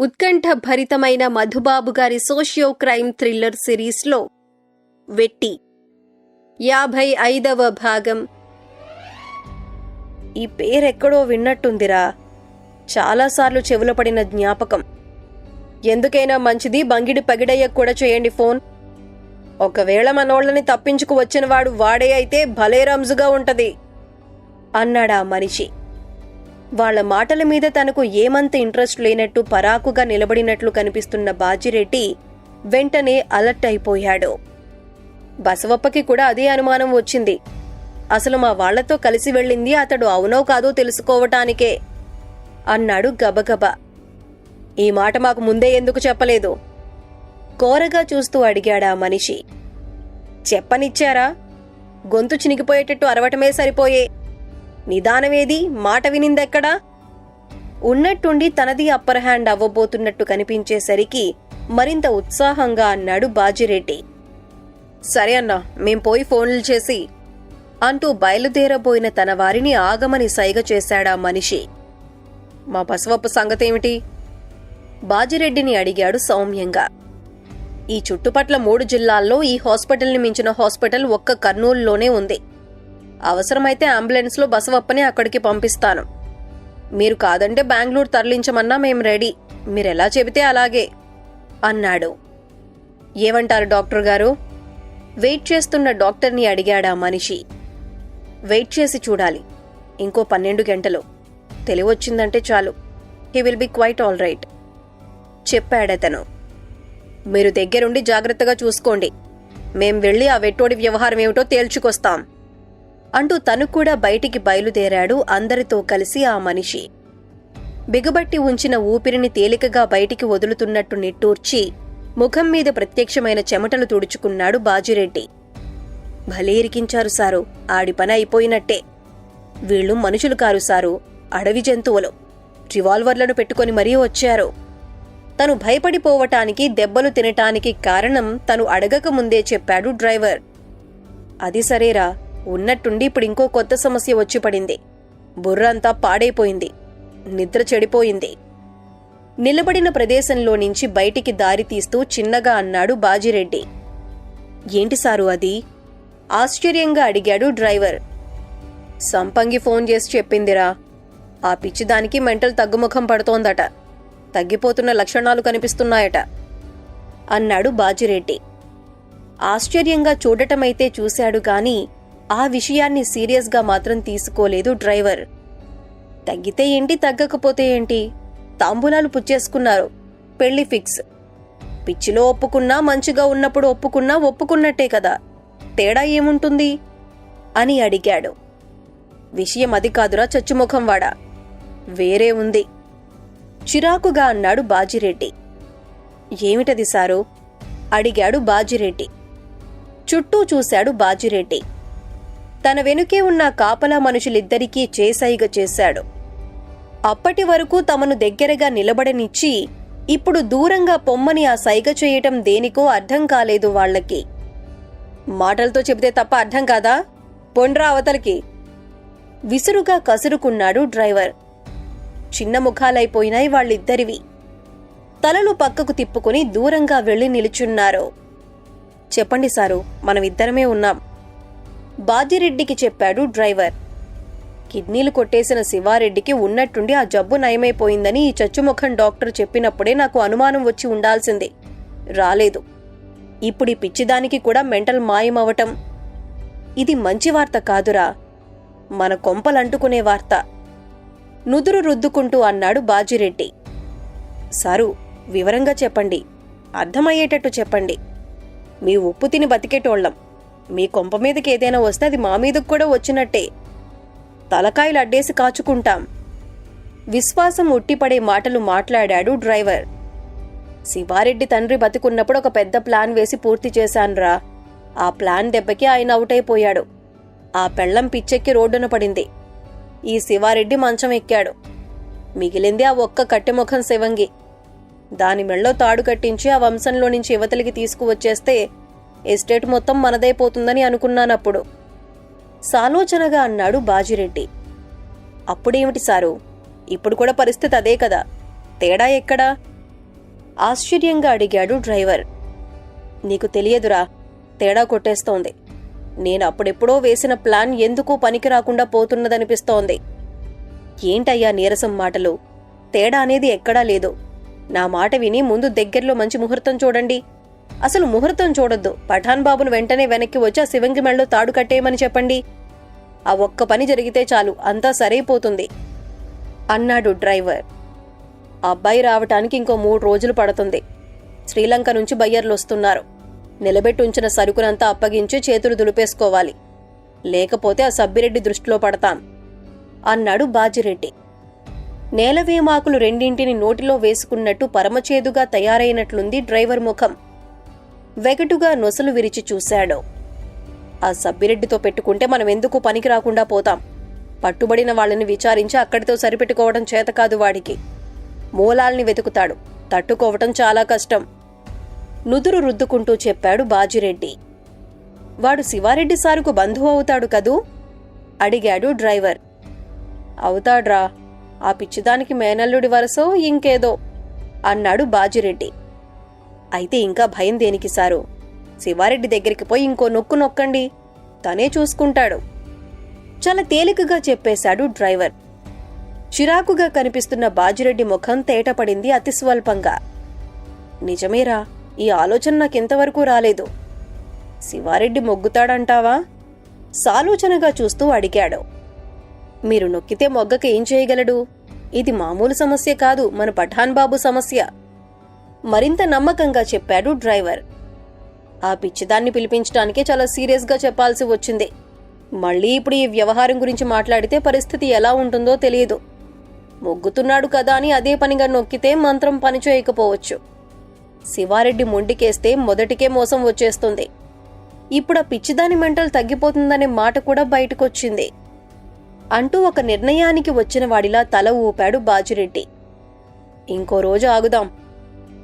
ఉత్కంఠ భరితమైన మధుబాబు గారి socio crime thriller సిరీస్లో వెట్టి. యాభై ఐదవ భాగం. ఈ పేరెక్కడో విన్నట్టుందిరా. చాలాసార్లు చెవుల పడిన జ్ఞాపకం. ఎందుకైనా మంచిది బంగిడి పగిడయ్యకు కూడా చేయండి ఫోన్. ఒకవేళ మనోళ్ళని తప్పించుకు వచ్చినవాడు వాడే అయితే భలే రంజుగా ఉంటది. అన్నాడా మనిషి. వాళ్ళ మాటల మీద తనకు ఏమంత ఇంట్రెస్ట్ లేనట్టు పరాకుగా నిలబడినట్లు కనిపిస్తున్న బాజిరెడ్డి వెంటనే అలర్ట్ అయిపోయాడు. బసవప్పకి కూడా అదే అనుమానం వచ్చింది. అసలు మా వాళ్ళతో కలిసి వెళ్ళింది అతడు అవునో కాదో తెలుసుకోవటానికే అన్నాడు గబగబా. ఈ మాట మాకు ముందే ఎందుకు చెప్పలేదు? కోరగా చూస్తూ అడిగాడా మనిషి. చెప్పనిచ్చారా? గొంతు చినిగిపోయేటట్టు అరవటమే సరిపోయే. నిదానమేది? మాట వినిందెక్కడా? ఉన్నట్టుండి తనది అప్పర్ హ్యాండ్ అవ్వబోతున్నట్టు కనిపించేసరికి మరింత ఉత్సాహంగా అన్నాడు బాజిరెడ్డి. సరే అన్నా మేం పోయి ఫోన్లు చేసి అంటూ బయలుదేరబోయిన తన వారిని ఆగమని సైగ చేశాడా మనిషి. మా బసవప్ప సంగతేమిటి? బాజిరెడ్డిని అడిగాడు సౌమ్యంగా. ఈ చుట్టుపట్ల మూడు జిల్లాల్లో ఈ హాస్పిటల్ని మించిన హాస్పిటల్ ఒక్క కర్నూలులోనే ఉంది. అవసరమైతే అంబులెన్స్లో బసవప్పని అక్కడికి పంపిస్తాను. మీరు కాదంటే బెంగళూరు తరలించమన్నా మేం రెడీ. మీరెలా చెబితే అలాగే అన్నాడు. ఏమంటారు డాక్టర్ గారు? వెయిట్ చేస్తున్న డాక్టర్ని అడిగాడా మనిషి. వెయిట్ చేసి చూడాలి. ఇంకో పన్నెండు గంటలు. తెలివొచ్చిందంటే చాలు. He will be quite all right చెప్పాడతను. మీరు దగ్గరుండి జాగ్రత్తగా చూసుకోండి. మేం వెళ్ళి ఆ వెట్టోడి వ్యవహారం ఏమిటో తేల్చుకొస్తాం. అంటూ తను కూడా బయటికి బయలుదేరాడు అందరితో కలిసి ఆ మనిషి. బిగబట్టి ఉంచిన ఊపిరిని తేలికగా బయటికి వదులుతున్నట్టు నిట్టూర్చి ముఖం మీద ప్రత్యక్షమైన చెమటలు తుడుచుకున్నాడు బాజిరెడ్డి. భలేరికించారు సారు ఆడి పని అయిపోయినట్టే. వీళ్ళు మనుషులు కారు సారు అడవి జంతువులు. రివాల్వర్లను పెట్టుకొని మరీ వచ్చారు. తను భయపడిపోవటానికి దెబ్బలు తినటానికి కారణం తను అడగక ముందే చెప్పాడు డ్రైవర్. అది సరేరా ఉన్నట్టుండి ఇప్పుడు ఇంకో కొత్త సమస్య వచ్చి పడింది. బుర్ర అంతా పాడైపోయింది. నిద్ర చెడిపోయింది. నిలబడిన ప్రదేశంలో నుంచి బయటికి దారి తీస్తూ చిన్నగా అన్నాడు బాజిరెడ్డి. ఏంటి సారు అది? ఆశ్చర్యంగా అడిగాడు డ్రైవర్. సంపంగి ఫోన్ చేసి చెప్పిందిరా. ఆ పిచ్చిదానికి మెంటల్ తగ్గుముఖం పడుతోందట. తగ్గిపోతున్న లక్షణాలు కనిపిస్తున్నాయట. అన్నాడు బాజిరెడ్డి. ఆశ్చర్యంగా చూడటమైతే చూశాడు గాని ఆ విషయాన్ని సీరియస్గా మాత్రం తీసుకోలేదు డ్రైవర్. తగ్గితే ఏంటి తగ్గకపోతే ఏంటి? తాంబూలాలు పుచ్చేసుకున్నారు. పెళ్ళి ఫిక్స్. పిచ్చిలో ఒప్పుకున్నా మంచిగా ఉన్నప్పుడు ఒప్పుకున్నా ఒప్పుకున్నట్టే కదా. తేడా ఏముంటుంది? అని అడిగాడు. విషయం అది కాదురా చచ్చుముఖం వాడా. వేరే ఉంది. చిరాకుగా అన్నాడు బాజిరెడ్డి. ఏమిటది సారు? అడిగాడు బాజిరెడ్డి. చుట్టూ చూశాడు బాజిరెడ్డి. తన వెనుకే ఉన్న కాపలా మనుషులిద్దరికీ చేసైగ చేశాడు. అప్పటి వరకు తమను దగ్గరగా నిలబడనిచ్చి ఇప్పుడు దూరంగా పొమ్మని ఆ సైగ చేయటం దేనికో అర్థం కాలేదు వాళ్ళకి. మాటలతో చెబితే తప్ప అర్థం కాదా? పొండ్రా అవతలికి. విసురుగా కసురుకున్నాడు డ్రైవర్. చిన్న ముఖాలైపోయినాయి వాళ్ళిద్దరివి. తలలు పక్కకు తిప్పుకుని దూరంగా వెళ్ళి నిలుచున్నారు. చెప్పండి సారు మనమిద్దరమే ఉన్నాం. బాజిరెడ్డికి చెప్పాడు డ్రైవర్. కిడ్నీలు కొట్టేసిన శివారెడ్డికి ఉన్నట్టుండి ఆ జబ్బు నయమైపోయిందని ఈ చచ్చుముఖం డాక్టర్ చెప్పినప్పుడే నాకు అనుమానం వచ్చి ఉండాల్సింది. రాలేదు. ఇప్పుడు ఈ పిచ్చిదానికి కూడా మెంటల్ మాయమవటం ఇది మంచి వార్త కాదురా. మన కొంపలంటుకునే వార్త. నుదురు రుద్దుకుంటూ అన్నాడు బాజిరెడ్డి సారు వివరంగా చెప్పండి. అర్థమయ్యేటట్టు చెప్పండి. మీ ఉప్పు తిని బతికేటోళ్ళం. మీ కొంప మీదకి ఏదైనా వస్తే అది మా మీదకు కూడా వచ్చినట్టే. తలకాయలు అడ్డేసి కాచుకుంటాం. విశ్వాసం ఉట్టిపడే మాటలు మాట్లాడాడు డ్రైవర్. శివారెడ్డి తండ్రి బతికున్నప్పుడు ఒక పెద్ద ప్లాన్ వేసి పూర్తి చేశాన్రా. ఆ ప్లాన్ దెబ్బకి ఆయన అవుట్ అయిపోయాడు ఆ పెళ్ళం పిచ్చెక్కి రోడ్డున పడింది. ఈ శివారెడ్డి మంచం ఎక్కాడు. మిగిలింది ఆ ఒక్క కట్టెముఖం శివంగి. దాని మెళ్ళో తాడు కట్టించి ఆ వంశంలో నుంచి యువతలకి తీసుకువచ్చేస్తే ఎస్టేట్ మొత్తం మనదైపోతుందని అనుకున్నానప్పుడు. సాలోచనగా అన్నాడు బాజిరెడ్డి. అప్పుడేమిటి సారు? ఇప్పుడు కూడా పరిస్థితి అదే కదా. తేడా ఎక్కడా? ఆశ్చర్యంగా అడిగాడు డ్రైవర్. నీకు తెలియదురా తేడా కొట్టేస్తోంది. నేను అప్పుడెప్పుడో వేసిన ప్లాన్ ఎందుకు పనికి రాకుండా పోతున్నదనిపిస్తోంది. ఏంటయ్యా నీరసం మాటలు? తేడా అనేది ఎక్కడా లేదు. నా మాట విని ముందు దగ్గరలో మంచి ముహూర్తం చూడండి. అసలు ముహూర్తం చూడొద్దు. పఠాన్ బాబును వెంటనే వెనక్కి వచ్చి ఆ శివంగి మెళ్ళలో తాడు కట్టేయమని చెప్పండి. ఆ ఒక్క పని జరిగితే చాలు అంతా సరైపోతుంది అన్నాడు డ్రైవర్. అబ్బాయి రావటానికి ఇంకో మూడు రోజులు పడుతుంది. శ్రీలంక నుంచి బయ్యర్లు వస్తున్నారు. నిలబెట్టి ఉంచిన సరుకునంతా అప్పగించి చేతులు దులిపేసుకోవాలి. లేకపోతే ఆ సబ్బిరెడ్డి దృష్టిలో పడతాం అన్నాడు బాజిరెడ్డి. నేలవేమాకులు రెండింటిని నోటిలో వేసుకున్నట్టు పరమచేదుగా తయారైనట్లుంది డ్రైవర్ ముఖం. వెగటుగా నొసలు విరిచి చూశాడు. ఆ సబ్బిరెడ్డితో పెట్టుకుంటే మనం ఎందుకు పనికి రాకుండా పోతాం? పట్టుబడిన వాళ్ళని విచారించి అక్కడితో సరిపెట్టుకోవడం చేత కాదు వాడికి. మూలాల్ని వెతుకుతాడు. తట్టుకోవటం చాలా కష్టం. నుదురు రుద్దుకుంటూ చెప్పాడు బాజిరెడ్డి. వాడు శివారెడ్డి సారుకు బంధువు అవుతాడు కదూ? అడిగాడు డ్రైవర్. అవుతాడ్రా. ఆ పిచ్చిదానికి మేనల్లుడి వరసో ఇంకేదో? అన్నాడు బాజిరెడ్డి. అయితే ఇంకా భయం దేనికి సారు? శివారెడ్డి దగ్గరికి పోయి ఇంకో నొక్కు నొక్కండి. తనే చూసుకుంటాడు. చాలా తేలికగా చెప్పేశాడు డ్రైవర్. చిరాకుగా కనిపిస్తున్న బాజిరెడ్డి ముఖం తేటపడింది అతి స్వల్పంగా నిజమేరా ఈ ఆలోచన నాకెంతవరకు రాలేదు. శివారెడ్డి మొగ్గుతాడంటావా? సాలోచనగా చూస్తూ అడిగాడు. మీరు నొక్కితే మొగ్గక ఏం చేయగలడు? ఇది మామూలు సమస్య కాదు మన పఠాన్ బాబు సమస్య. మరింత నమ్మకంగా చెప్పాడు డ్రైవర్. ఆ పిచ్చిదాన్ని పిలిపించడానికే చాలా సీరియస్గా చెప్పాల్సి వచ్చింది. మళ్ళీ ఇప్పుడు ఈ వ్యవహారం గురించి మాట్లాడితే పరిస్థితి ఎలా ఉంటుందో తెలియదు. మొగ్గుతున్నాడు కదా అని అదే పనిగా నొక్కితే మంత్రం పనిచేయకపోవచ్చు శివారెడ్డి మొండికేస్తే మొదటికే మోసం వచ్చేస్తుంది. ఇప్పుడు ఆ పిచ్చిదాని మెంటల్ తగ్గిపోతుందనే మాట కూడా బయటకొచ్చింది. అంటూ ఒక నిర్ణయానికి వచ్చిన వాడిలా తల ఊపాడు బాజిరెడ్డి. ఇంకో రోజు ఆగుదాం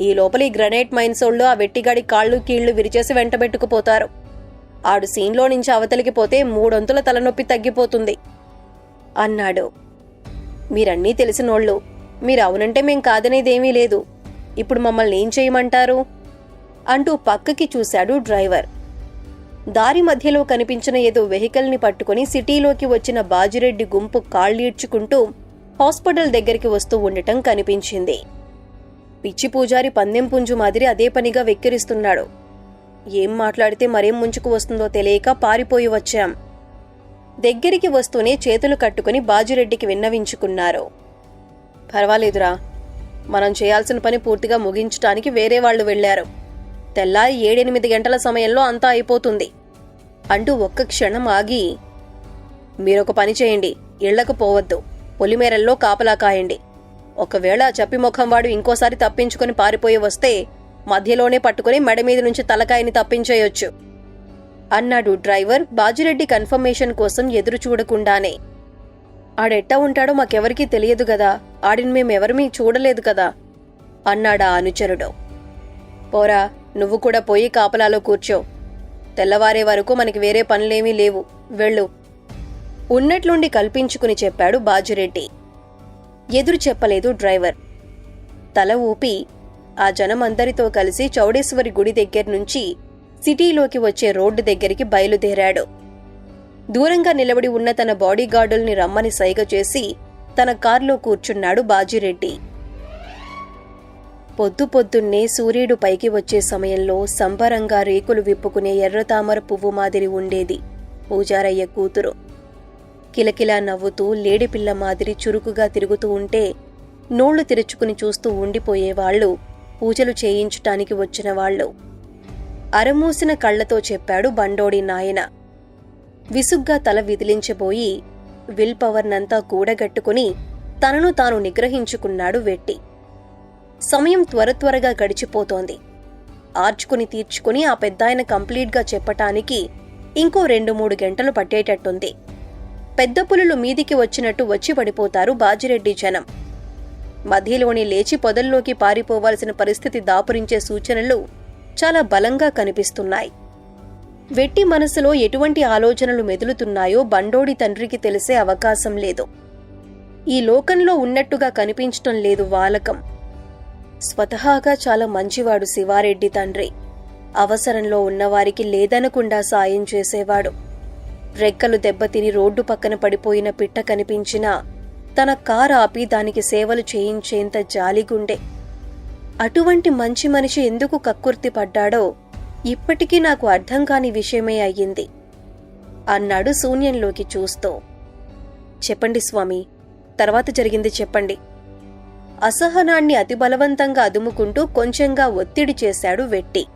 ఈ లోపల ఈ గ్రనైట్ మైన్సోళ్ళు ఆ వెట్టిగాడి కాళ్ళు కీళ్ళు విరిచేసి వెంటబెట్టుకుపోతారు. ఆడు సీన్లో నుంచి అవతలికి పోతే మూడొంతుల తలనొప్పి తగ్గిపోతుంది. అన్నాడు. మీరన్నీ తెలిసినోళ్ళు. మీరు అవునంటే మేం కాదనేదేమీ లేదు. ఇప్పుడు మమ్మల్ని ఏం చేయమంటారు? అంటూ పక్కకి చూశాడు డ్రైవర్. దారి మధ్యలో కనిపించిన ఏదో వెహికల్ని పట్టుకుని సిటీలోకి వచ్చిన బాజిరెడ్డి గుంపు కాళ్ళీడ్చుకుంటూ హాస్పిటల్ దగ్గరికి వస్తూ ఉండటం కనిపించింది. పిచ్చి పూజారి పందెం పుంజు మాదిరి అదే పనిగా వెక్కిరిస్తున్నాడు. ఏం మాట్లాడితే మరేం ముంచుకు వస్తుందో తెలియక పారిపోయి వచ్చాం. దగ్గరికి వస్తూనే చేతులు కట్టుకుని బాజిరెడ్డికి విన్నవించుకున్నారు. పర్వాలేదురా మనం చేయాల్సిన పని పూర్తిగా ముగించటానికి వేరే వాళ్ళు వెళ్ళారు తెల్లారి ఏడెనిమిది గంటల సమయంలో అంతా అయిపోతుంది. అంటూ ఒక్క క్షణం ఆగి మీరొక పని చేయండి ఇళ్ళకు పోవద్దు. పొలిమేరల్లో కాపలా కాయండి. ఒకవేళ చప్పిముఖం ముఖం వాడు ఇంకోసారి తప్పించుకొని పారిపోయి వస్తే మధ్యలోనే పట్టుకుని మెడ మీద నుంచి తలకాయని తప్పించేయొచ్చు. అన్నాడు డ్రైవర్ బాజిరెడ్డి కన్ఫర్మేషన్ కోసం ఎదురు చూడకుండానే. ఆడెట్టా ఉంటాడో మాకెవరికీ తెలియదు గదా ఆడిని మేమెవరిమీ చూడలేదు కదా అన్నాడా అనుచరుడు. పోరా నువ్వు కూడా పోయి కాపలాలో కూర్చో. తెల్లవారే వరకు మనకి వేరే పనులేమీ లేవు. వెళ్ళు. ఉన్నట్లుండి కల్పించుకుని చెప్పాడు బాజిరెడ్డి. ఎదురు చెప్పలేదు డ్రైవర్. తల ఊపి ఆ జనమందరితో కలిసి చౌడేశ్వరి గుడి దగ్గర నుంచి సిటీలోకి వచ్చే రోడ్డు దగ్గరికి బయలుదేరాడు. దూరంగా నిలబడి ఉన్న తన బాడీగార్డుల్ని రమ్మని సైగ చేసి తన కారులో కూర్చున్నాడు బాజిరెడ్డి. పొద్దు పొద్దున్నే సూర్యుడు పైకి వచ్చే సమయంలో సంబరంగా రేకులు విప్పుకునే ఎర్రతామర పువ్వు మాదిరి ఉండేది. పూజారయ్య కూతురు. కిలకిలా నవ్వుతూ లేడిపిల్ల మాదిరి చురుకుగా తిరుగుతూ ఉంటే నోళ్ళు తెరుచుకుని చూస్తూ ఉండిపోయేవాళ్ళు పూజలు చేయించటానికి వచ్చిన వాళ్ళు. అరమూసిన కళ్ళతో చెప్పాడు బండోడి నాయన. విసుగ్గా తల విదిలించబోయి విల్ పవర్నంతా కూడగట్టుకుని తనను తాను నిగ్రహించుకున్నాడు వెట్టి. సమయం త్వర త్వరగా గడిచిపోతోంది. ఆర్చుకుని తీర్చుకుని ఆ పెద్దాయన కంప్లీట్గా చెప్పటానికి ఇంకో రెండు మూడు గంటలు పట్టేటట్టుంది. పెద్ద పులులు మీదికి వచ్చినట్టు వచ్చి పడిపోతారు బాజిరెడ్డి జనం. మధ్యలోని లేచి పొదల్లోకి పారిపోవాల్సిన పరిస్థితి దాపురించే సూచనలు చాలా బలంగా కనిపిస్తున్నాయి. వెట్టి మనసులో ఎటువంటి ఆలోచనలు మెదులుతున్నాయో బండోడి తండ్రికి తెలిసే అవకాశం లేదు. ఈ లోకంలో ఉన్నట్టుగా కనిపించటం లేదు వాలకం. స్వతహాగా చాలా మంచివాడు శివారెడ్డి తండ్రి. అవసరంలో ఉన్నవారికి లేదనకుండా సాయం చేసేవాడు. రెక్కలు దెబ్బతిని రోడ్డు పక్కన పడిపోయిన పిట్ట కనిపించినా తన కారు ఆపి దానికి సేవలు చేయించేంత జాలిగుండే. అటువంటి మంచి మనిషి ఎందుకు కక్కుర్తి పడ్డాడో ఇప్పటికీ నాకు అర్థం కాని విషయమే అయ్యింది. అన్నాడు శూన్యంలోకి చూస్తూ. చెప్పండి స్వామి తర్వాత జరిగింది చెప్పండి. అసహనాన్ని అతి బలవంతంగా అదుముకుంటూ కొంచెంగా ఒత్తిడి చేశాడు వెట్టి.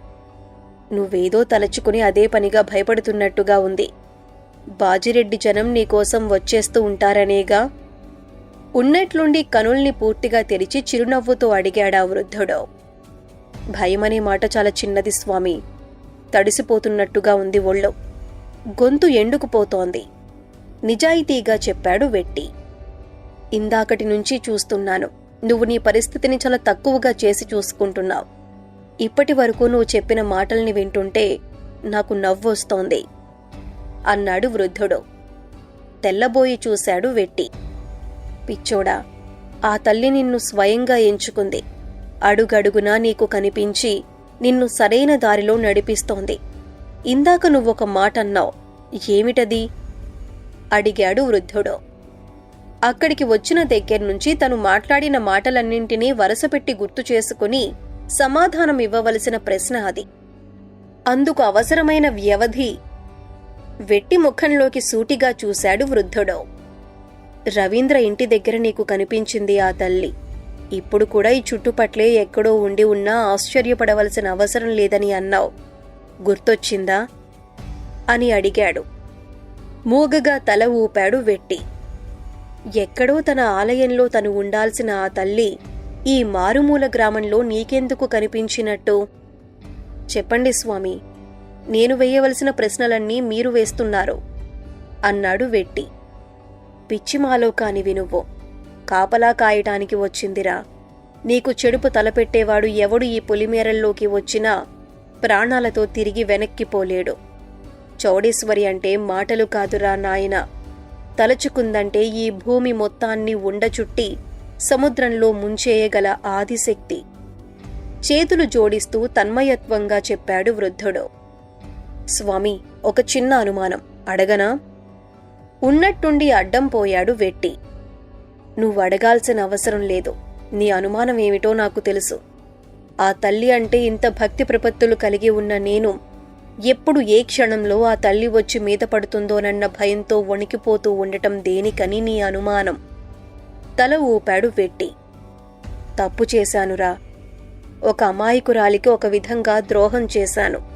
నువ్వేదో తలచుకుని అదే పనిగా భయపడుతున్నట్టుగా ఉంది. బాజిరెడ్డి జనం నీకోసం వచ్చేస్తూ ఉంటారనేగా? ఉన్నట్లుండి కనుల్ని పూర్తిగా తెరిచి చిరునవ్వుతో అడిగాడా వృద్ధుడు. భయమనే మాట చాలా చిన్నది స్వామి. తడిసిపోతున్నట్టుగా ఉంది ఒళ్ళు. గొంతు ఎండుకుపోతోంది నిజాయితీగా చెప్పాడు వెట్టి. ఇందాకటి నుంచి చూస్తున్నాను. నువ్వు నీ పరిస్థితిని చాలా తక్కువగా చేసి చూసుకుంటున్నావు. ఇప్పటి వరకు నువ్వు చెప్పిన మాటల్ని వింటుంటే నాకు నవ్వొస్తోంది. అన్నాడు వృద్ధుడు. తెల్లబోయి చూశాడు వెట్టి. పిచ్చోడా ఆ తల్లి నిన్ను స్వయంగా ఎంచుకుంది. అడుగడుగునా నీకు కనిపించి నిన్ను సరైన దారిలో నడిపిస్తోంది. ఇందాక నువ్వొక మాట అన్నావు ఏమిటది? అడిగాడు వృద్ధుడు. అక్కడికి వచ్చిన దగ్గర్నుంచి తను మాట్లాడిన మాటలన్నింటినీ వరుసపెట్టి గుర్తు చేసుకుని సమాధానం ఇవ్వవలసిన ప్రశ్న అది. అందుకు అవసరమైన వ్యవధి వెట్టి ముఖంలోకి సూటిగా చూశాడు వృద్ధుడు. రవీంద్ర ఇంటి దగ్గర నీకు కనిపించింది ఆ తల్లి. ఇప్పుడు కూడా ఈ చుట్టుపట్లే ఎక్కడో ఉండి ఉన్నా ఆశ్చర్యపడవలసిన అవసరం లేదని అన్నావు. గుర్తొచ్చిందా? అని అడిగాడు. మూగగా తల ఊపాడు వెట్టి. ఎక్కడో తన ఆలయంలో తను ఉండాల్సిన ఆ తల్లి ఈ మారుమూల గ్రామంలో నీకెందుకు కనిపించినట్టు? చెప్పండి స్వామి. నేను వేయవలసిన ప్రశ్నలన్నీ మీరు వేస్తున్నారు అన్నాడు వెట్టి. పిచ్చిమాలో కానివి నువ్వు కాపలా కాయటానికి వచ్చిందిరా. నీకు చెడుపు తలపెట్టేవాడు ఎవడు ఈ పులిమేరల్లోకి వచ్చినా ప్రాణాలతో తిరిగి వెనక్కిపోలేడు చౌడేశ్వరి అంటే మాటలు కాదురా నాయన. తలచుకుందంటే ఈ భూమి మొత్తాన్ని ఉండచుట్టి సముద్రంలో ముంచేయగల ఆదిశక్తి. చేతులు జోడిస్తూ తన్మయత్వంగా చెప్పాడు వృద్ధుడు. స్వామి ఒక చిన్న అనుమానం. అడగనా? ఉన్నట్టుండి అడ్డం పోయాడు వెట్టి. నువ్వు అడగాల్సిన అవసరం లేదు. నీ అనుమానం ఏమిటో నాకు తెలుసు. ఆ తల్లి అంటే ఇంత భక్తి ప్రపత్తులు కలిగి ఉన్న నేను ఎప్పుడు ఏ క్షణంలో ఆ తల్లి వచ్చి మీద పడుతుందోనన్న భయంతో వణికిపోతూ ఉండటం దేనికని నీ అనుమానం? తల ఊపాడు వెట్టి. తప్పు చేశానురా. ఒక అమాయకురాలికి ఒక విధంగా ద్రోహం చేశాను.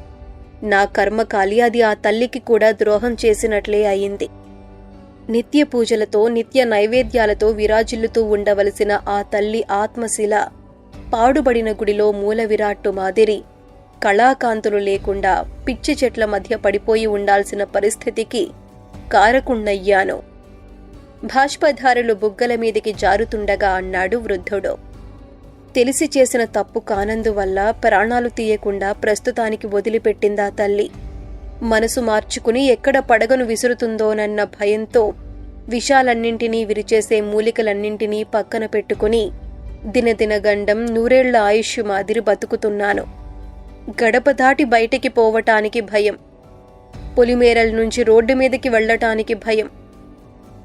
నా కర్మకాలి అది ఆ తల్లికి కూడా ద్రోహం చేసినట్లే అయింది. నిత్య పూజలతో నిత్య నైవేద్యాలతో విరాజిల్లుతూ ఉండవలసిన ఆ తల్లి ఆత్మశిల పాడుబడిన గుడిలో మూల విరాట్టు మాదిరి కళాకాంతులు లేకుండా పిచ్చి చెట్ల మధ్య పడిపోయి ఉండాల్సిన పరిస్థితికి కారకుండయ్యాను భాష్పధారులు బుగ్గల మీదికి జారుతుండగా అన్నాడు వృద్ధుడు. తెలిసి చేసిన తప్పు కానందువల్ల ప్రాణాలు తీయకుండా ప్రస్తుతానికి వదిలిపెట్టిందా తల్లి? మనసు మార్చుకుని ఎక్కడ పడగను విసురుతుందోనన్న భయంతో విషాలన్నింటినీ విరిచేసే మూలికలన్నింటినీ పక్కన పెట్టుకుని దినదిన గండం నూరేళ్ళ ఆయుష్ మాదిరి బతుకుతున్నాను. గడప దాటి బయటికి పోవటానికి భయం. పొలిమేరల నుంచి రోడ్డు మీదకి వెళ్ళటానికి భయం.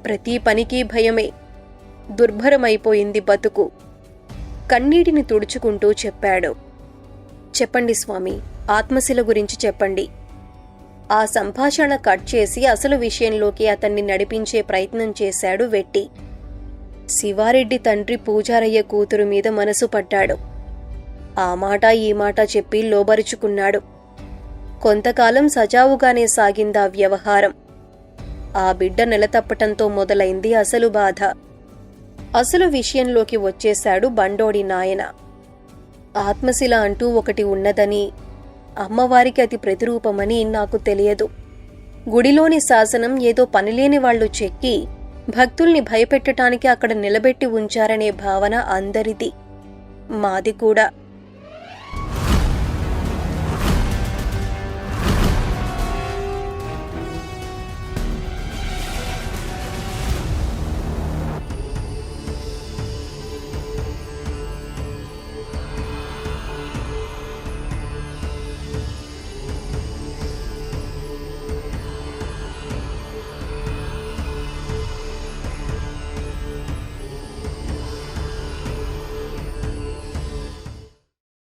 ప్రతి పనికి భయమే. దుర్భరమైపోయింది బతుకు. కన్నీటిని తుడుచుకుంటూ చెప్పాడు. చెప్పండి స్వామి ఆత్మశిల గురించి చెప్పండి. ఆ సంభాషణ కట్ చేసి అసలు విషయంలోకి అతన్ని నడిపించే ప్రయత్నం చేశాడు వెట్టి. శివారెడ్డి తండ్రి పూజారయ్య కూతురు మీద మనసు పడ్డాడు. ఆ మాట ఈ మాట చెప్పి లోబరుచుకున్నాడు. కొంతకాలం సజావుగానే సాగిందా వ్యవహారం. ఆ బిడ్డ నెలతప్పటంతో మొదలైంది అసలు బాధ. అసలు విషయంలోకి వచ్చేశాడు బండోడి నాయన. ఆత్మశిల అంటూ ఒకటి ఉన్నదని అమ్మవారికి అది ప్రతిరూపమని నాకు తెలియదు. గుడిలోని శాసనం ఏదో పనిలేని వాళ్ళు చెక్కి భక్తుల్ని భయపెట్టటానికి అక్కడ నిలబెట్టి ఉంచారనే భావన అందరిది. మాది కూడా